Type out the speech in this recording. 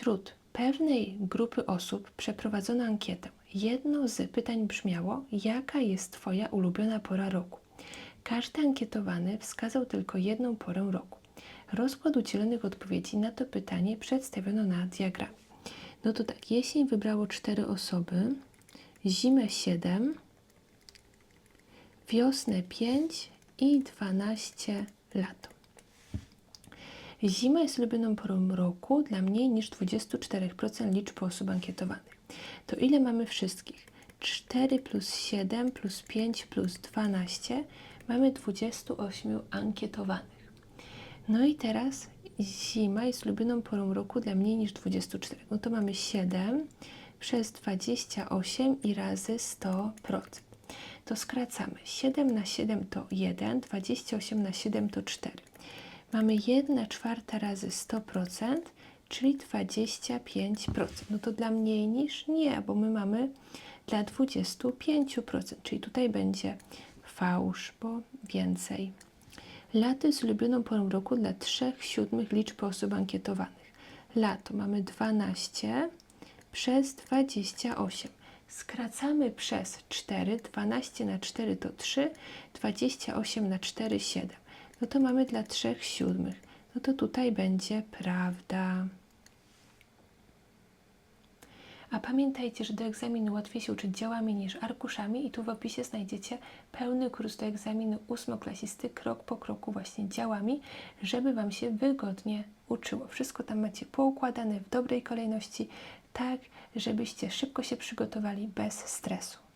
wśród pewnej grupy osób przeprowadzono ankietę. Jedno z pytań brzmiało: Jaka jest Twoja ulubiona pora roku? Każdy ankietowany wskazał tylko jedną porę roku. Rozkład udzielonych odpowiedzi na to pytanie przedstawiono na diagramie. No to tak, jesień wybrało 4 osoby, zimę 7, wiosnę 5 i 12 lato. Zima jest ulubioną porą roku dla mniej niż 24% liczby osób ankietowanych. To ile mamy wszystkich? 4 plus 7 plus 5 plus 12 mamy 28 ankietowanych. No i teraz zima jest ulubioną porą roku dla mniej niż 24. No to mamy 7 przez 28 i razy 100%. To skracamy. 7 na 7 to 1, 28 na 7 to 4. Mamy 1 czwarta razy 100%, czyli 25%. No to dla mniej niż nie, bo my mamy dla 25%, czyli tutaj będzie fałsz, bo więcej. Lato jest ulubioną porą roku dla 3 siódmych liczby osób ankietowanych. Lato mamy 12 przez 28. Skracamy przez 4, 12 na 4 to 3, 28 na 4 7. No to mamy dla 3 siódmych. No to tutaj będzie prawda. A pamiętajcie, że do egzaminu łatwiej się uczyć działami niż arkuszami i tu w opisie znajdziecie pełny kurs do egzaminu ósmoklasisty, krok po kroku właśnie działami, żeby Wam się wygodnie uczyło. Wszystko tam macie poukładane w dobrej kolejności, tak żebyście szybko się przygotowali bez stresu.